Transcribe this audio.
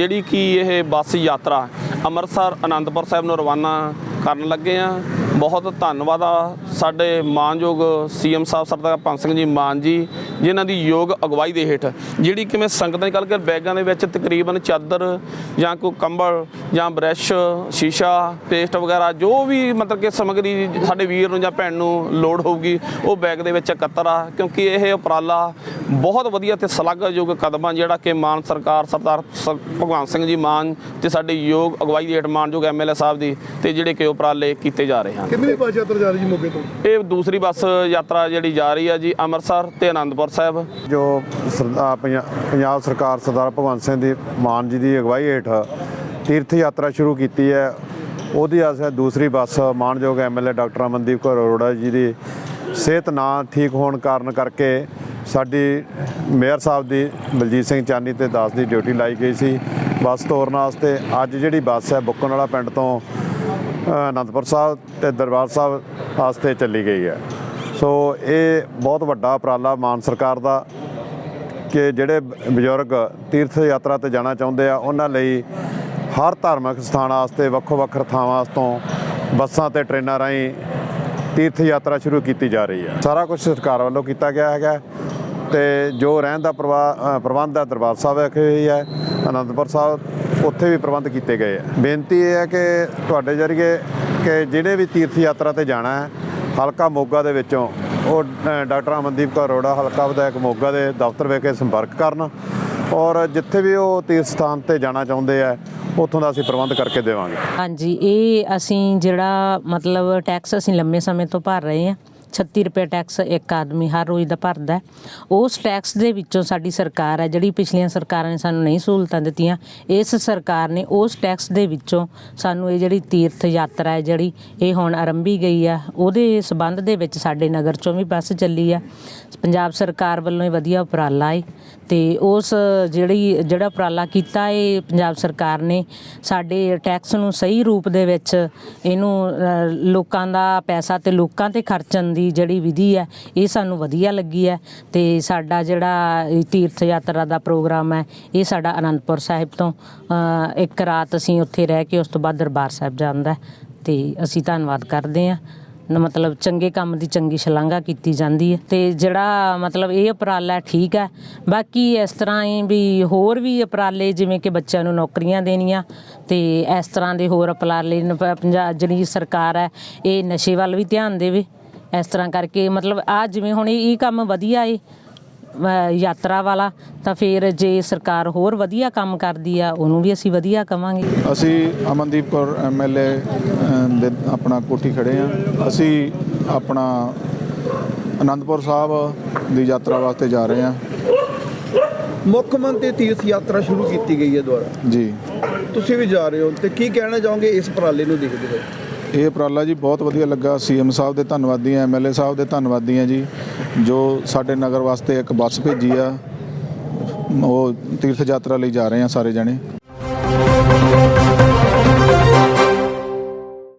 ਜਿਹੜੀ ਕਿ ਇਹ ਬੱਸ ਯਾਤਰਾ ਅੰਮ੍ਰਿਤਸਰ ਆਨੰਦਪੁਰ ਸਾਹਿਬ ਨੂੰ ਰਵਾਨਾ ਕਰਨ ਲੱਗੇ ਆ। ਬਹੁਤ ਧੰਨਵਾਦ ਆ ਸਾਡੇ ਮਾਨਯੋਗ ਸੀਐਮ ਸਾਹਿਬ ਸਰਦਾਰ ਭਗਤ ਸਿੰਘ ਜੀ ਮਾਨ ਜੀ, ਜਿਨ੍ਹਾਂ ਦੀ ਯੋਗ ਅਗਵਾਈ ਦੇ ਹੇਠ, ਜਿਹੜੀ ਕਿਵੇਂ ਸੰਗਤਾਂ ਨਿਕਲ ਕੇ ਬੈਗਾਂ ਦੇ ਵਿੱਚ ਤਕਰੀਬਨ ਚਾਦਰ ਜਾਂ ਕੋਈ ਕੰਬਲ ਜਾਂ ਬ੍ਰਸ਼, ਸ਼ੀਸ਼ਾ, ਪੇਸਟ ਵਗੈਰਾ, ਜੋ ਵੀ ਮਤਲਬ ਕਿ ਸਮਗਰੀ ਸਾਡੇ ਵੀਰ ਨੂੰ ਜਾਂ ਭੈਣ ਨੂੰ ਲੋੜ ਹੋਊਗੀ, ਉਹ ਬੈਗ ਦੇ ਵਿੱਚ ਇਕੱਤਰ ਆ, ਕਿਉਂਕਿ ਇਹ ਉਪਰਾਲਾ ਬਹੁਤ ਵਧੀਆ ਤੇ ਸ਼ਲਾਘਾਯੋਗ ਕਦਮ ਆ, ਜਿਹੜਾ ਕਿ ਮਾਨ ਸਰਕਾਰ ਸਰਦਾਰ ਸ- ਭਗਵੰਤ ਸਿੰਘ ਜੀ ਮਾਨ ਤੇ ਸਾਡੇ ਯੋਗ ਅਗਵਾਈ ਦੇ ਹੇਠ ਮਾਨਯੋਗ ਐਮਐਲਏ ਸਾਹਿਬ ਦੀ ਤੇ ਜਿਹੜੇ ਕਿ ਉਪਰਾਲੇ ਕੀਤੇ ਜਾ ਰਹੇ ਕਿੰਨੀ ਬੱਸ ਯਾਤਰਾ ਜਾ ਰਹੀ ਜੀ ਮੋਗੇ ਤੋਂ? ਇਹ ਦੂਸਰੀ ਬੱਸ ਯਾਤਰਾ ਜਿਹੜੀ ਜਾ ਰਹੀ ਆ ਜੀ ਅੰਮ੍ਰਿਤਸਰ ਤੇ ਆਨੰਦਪੁਰ ਸਾਹਿਬ। ਜੋ ਸਰਦਾ- ਪੰਜਾ- ਪੰਜਾਬ ਸਰਕਾਰ ਸਰਦਾਰ ਭਗਵੰਤ ਸਿੰਘ ਦੀ ਮਾਨ ਜੀ ਦੀ ਅਗਵਾਈ ਹੇਠ ਤੀਰਥ ਯਾਤਰਾ ਸ਼ੁਰੂ ਕੀਤੀ ਹੈ। ਉਹਦੀ ਅਸਰ ਦੂਸਰੀ ਬੱਸ ਮਾਨਯੋਗ ਐਮਐਲਏ ਡਾਕਟਰ ਅਮਨਦੀਪ ਕੌਰ ਅਰੋੜਾ ਜੀ ਦੀ। ਸਿਹਤ ਨਾ ਠੀਕ ਹੋਣ ਕਾਰਨ ਕਰਕੇ ਸਾਡੀ ਮੇਅਰ ਸਾਹਿਬ ਦੀ ਬਲਜੀਤ ਸਿੰਘ ਚਾਨੀ ਤੇ ਦਾਸ ਦੀ ਡਿਊਟੀ ਲਾਈ ਗਈ ਸੀ। ਬੱਸ ਤੋਰਨ ਵਾਸਤੇ ਅੱਜ ਜਿਹੜੀ ਬੱਸ ਹੈ ਬੁੱਕਣ ਵਾਲਾ ਪਿੰਡ ਤੋਂ ਅਨੰਦਪੁਰ ਸਾਹਿਬ ਤੇ ਦਰਬਾਰ ਸਾਹਿਬ ਵਾਸਤੇ ਚੱਲੀ ਗਈ ਹੈ। ਸੋ ਇਹ ਬਹੁਤ ਵੱਡਾ ਉਪਰਾਲਾ ਮਾਨ ਸਰਕਾਰ ਦਾ ਕਿ ਜਿਹੜੇ ਬਜ਼ੁਰਗ ਤੀਰਥ ਯਾਤਰਾ ਤੇ ਜਾਣਾ ਚਾਹੁੰਦੇ ਆ, ਉਹਨਾਂ ਲਈ ਹਰ ਧਾਰਮਿਕ ਸਥਾਨ ਵਾਸਤੇ ਵੱਖੋ ਵੱਖ ਥਾਵਾਂ ਤੋਂ ਬੱਸਾਂ ਤੇ ਟ੍ਰੇਨਾਂ ਰਾਹੀਂ ਤੀਰਥ ਯਾਤਰਾ ਸ਼ੁਰੂ ਕੀਤੀ ਜਾ ਰਹੀ ਹੈ। ਸਾਰਾ ਕੁਝ ਸਰਕਾਰ ਵੱਲੋਂ ਕੀਤਾ ਗਿਆ ਹੈਗਾ ਤੇ ਜੋ ਰਹਿਣ ਦਾ ਪ੍ਰਵਾ- ਪ੍ਰਬੰਧ ਹੈ ਦਰਬਾਰ ਸਾਹਿਬ ਵਿਖੇ ਹੋਈ ਹੈ, ਅਨੰਦਪੁਰ ਸਾਹਿਬ ਉੱਥੇ ਵੀ ਪ੍ਰਬੰਧ ਕੀਤੇ ਗਏ ਆ। ਬੇਨਤੀ ਇਹ ਹੈ ਕਿ ਤੁਹਾਡੇ ਜਰੀਏ ਕਿ ਜਿਹੜੇ ਵੀ ਤੀਰਥ ਯਾਤਰਾ ਤੇ ਜਾਣਾ ਹੈ, ਹਲਕਾ ਮੋਗਾ ਦੇ ਵਿੱਚੋਂ, ਉਹ ਡਾਕਟਰ ਅਮਨਦੀਪ ਕੌਰ ਅਰੋੜਾ ਹਲਕਾ ਵਿਧਾਇਕ ਮੋਗਾ ਦੇ ਦਫ਼ਤਰ ਵਿਖੇ ਸੰਪਰਕ ਕਰਨ ਔਰ ਜਿੱਥੇ ਵੀ ਉਹ ਤੀਰਥ ਸਥਾਨ ਤੇ ਜਾਣਾ ਚਾਹੁੰਦੇ ਆ, ਉੱਥੋਂ ਦਾ ਅਸੀਂ ਪ੍ਰਬੰਧ ਕਰਕੇ ਦੇਵਾਂਗੇ। ਹਾਂਜੀ, ਇਹ ਅਸੀਂ ਜਿਹੜਾ ਮਤਲਬ ਟੈਕਸ ਅਸੀਂ ਲੰਮੇ ਸਮੇਂ ਤੋਂ ਭਰ ਰਹੇ ਹਾਂ। 36 ਰੁਪਏ ਟੈਕਸ ਇੱਕ ਆਦਮੀ ਹਰ ਰੋਜ਼ ਦਾ ਭਰਦਾ ਉਸ ਟੈਕਸ ਦੇ ਵਿੱਚੋਂ ਸਾਡੀ ਸਰਕਾਰ ਹੈ, ਜਿਹੜੀ ਪਿਛਲੀਆਂ ਸਰਕਾਰਾਂ ਨੇ ਸਾਨੂੰ ਨਹੀਂ ਸਹੂਲਤਾਂ ਦਿੱਤੀਆਂ, ਇਸ ਸਰਕਾਰ ਨੇ ਉਸ ਟੈਕਸ ਦੇ ਵਿੱਚੋਂ ਸਾਨੂੰ ਇਹ ਜਿਹੜੀ ਤੀਰਥ ਯਾਤਰਾ ਹੈ, ਜਿਹੜੀ ਇਹ ਹੁਣ ਆਰੰਭੀ ਗਈ ਆ ਉਹਦੇ ਸਬੰਧ ਦੇ ਵਿੱਚ ਸਾਡੇ ਨਗਰ ਚੋਂ ਵੀ ਬੱਸ ਚੱਲੀ ਆ ਪੰਜਾਬ ਸਰਕਾਰ ਵੱਲੋਂ ਇਹ ਵਧੀਆ ਉਪਰਾਲਾ ਹੈ। ਤੇ ਉਸ ਜਿਹੜੀ, ਜਿਹੜਾ ਉਪਰਾਲਾ ਕੀਤਾ ਇਹ ਪੰਜਾਬ ਸਰਕਾਰ ਨੇ, ਸਾਡੇ ਟੈਕਸ ਨੂੰ ਸਹੀ ਰੂਪ ਦੇ ਵਿੱਚ ਇਹਨੂੰ ਲੋਕਾਂ ਦਾ ਪੈਸਾ ਤੇ ਲੋਕਾਂ ਤੇ ਖਰਚਣ ਦੀ ਜਿਹੜੀ ਵਿਧੀ ਹੈ, ਇਹ ਸਾਨੂੰ ਵਧੀਆ ਲੱਗੀ ਹੈ ਤੇ ਸਾਡਾ ਜਿਹੜਾ ਤੀਰਥ ਯਾਤਰਾ ਦਾ ਪ੍ਰੋਗਰਾਮ ਹੈ, ਇਹ ਸਾਡਾ ਅਨੰਦਪੁਰ ਸਾਹਿਬ ਤੋਂ ਇੱਕ ਰਾਤ ਅਸੀਂ ਉੱਥੇ ਰਹਿ ਕੇ ਉਸ ਤੋਂ ਬਾਅਦ ਦਰਬਾਰ ਸਾਹਿਬ ਜਾਂਦਾ ਹੈ ਤੇ ਅਸੀਂ ਧੰਨਵਾਦ ਕਰਦੇ ਹਾਂ। ਮਤਲਬ ਚੰਗੇ ਕੰਮ ਦੀ ਚੰਗੀ ਸ਼ਲਾਘਾ ਕੀਤੀ ਜਾਂਦੀ ਹੈ। ਤੇ ਜਿਹੜਾ ਮਤਲਬ ਇਹ ਉਪਰਾਲਾ ਠੀਕ ਹੈ। ਬਾਕੀ ਇਸ ਤਰ੍ਹਾਂ ਹੀ ਵੀ ਹੋਰ ਵੀ ਉਪਰਾਲੇ ਜਿਵੇਂ ਕਿ ਬੱਚਿਆਂ ਨੂੰ ਨੌਕਰੀਆਂ ਦੇਣੀਆਂ ਤੇ ਇਸ ਤਰ੍ਹਾਂ ਦੇ ਹੋਰ ਉਪਰਾਲੇ ਨ- ਪੰਜਾਬ ਜਿਹੜੀ ਸਰਕਾਰ ਹੈ, ਇਹ ਨਸ਼ੇ ਵੱਲ ਵੀ ਧਿਆਨ ਦੇਵੇ। ਇਸ ਤਰ੍ਹਾਂ ਕਰਕੇ ਮਤਲਬ ਆ ਜਿਵੇਂ ਹੁਣ ਇਹ ਕੰਮ ਵਧੀਆ ਏ ਯਾਤਰਾ ਵਾਲਾ ਤਾਂ ਫਿਰ ਜੇ ਸਰਕਾਰ ਹੋਰ ਵਧੀਆ ਕੰਮ ਕਰਦੀ ਆ ਉਹਨੂੰ ਵੀ ਅਸੀਂ ਵਧੀਆ ਕਵਾਂਗੇ। ਅਸੀਂ ਅਮਨਦੀਪ ਕੌਰ ਐਮਐਲਏ ਆਪਣਾ ਕੋਠੀ ਖੜੇ ਆ। ਅਸੀਂ ਆਪਣਾ ਅਨੰਦਪੁਰ ਸਾਹਿਬ ਦੀ ਯਾਤਰਾ ਵਾਸਤੇ ਜਾ ਰਹੇ ਆ। ਮੁੱਖ ਮੰਤਰੀ ਤੀਰਥ ਯਾਤਰਾ ਸ਼ੁਰੂ ਕੀਤੀ ਗਈ ਹੈ ਦੁਆਰਾ? ਜੀ। ਤੁਸੀਂ ਵੀ ਜਾ ਰਹੇ ਹੋ ਤੇ ਕੀ ਕਹਿਣਾ ਚਾਹੋਗੇ ਇਸ ਪ੍ਰਾਲੇ ਨੂੰ ਦੇਖਦੇ ਹੋ ਇਹ ਪ੍ਰਾਲਾ ਜੀ ਬਹੁਤ ਵਧੀਆ ਲੱਗਾ। ਸੀਐਮ ਸਾਹਿਬ ਦੇ ਧੰਨਵਾਦੀ ਆ ਐਮਐਲਏ ਸਾਹਿਬ ਦੇ ਧੰਨਵਾਦੀ ਆ ਜੀ। ਜੋ ਸਾਡੇ ਨਗਰ ਵਾਸਤੇ ਇੱਕ ਬੱਸ ਭੇਜੀ ਆ, ਉਹ ਤੀਰਥ ਯਾਤਰਾ ਲਈ ਜਾ ਰਹੇ ਆ ਸਾਰੇ ਜਣੇ।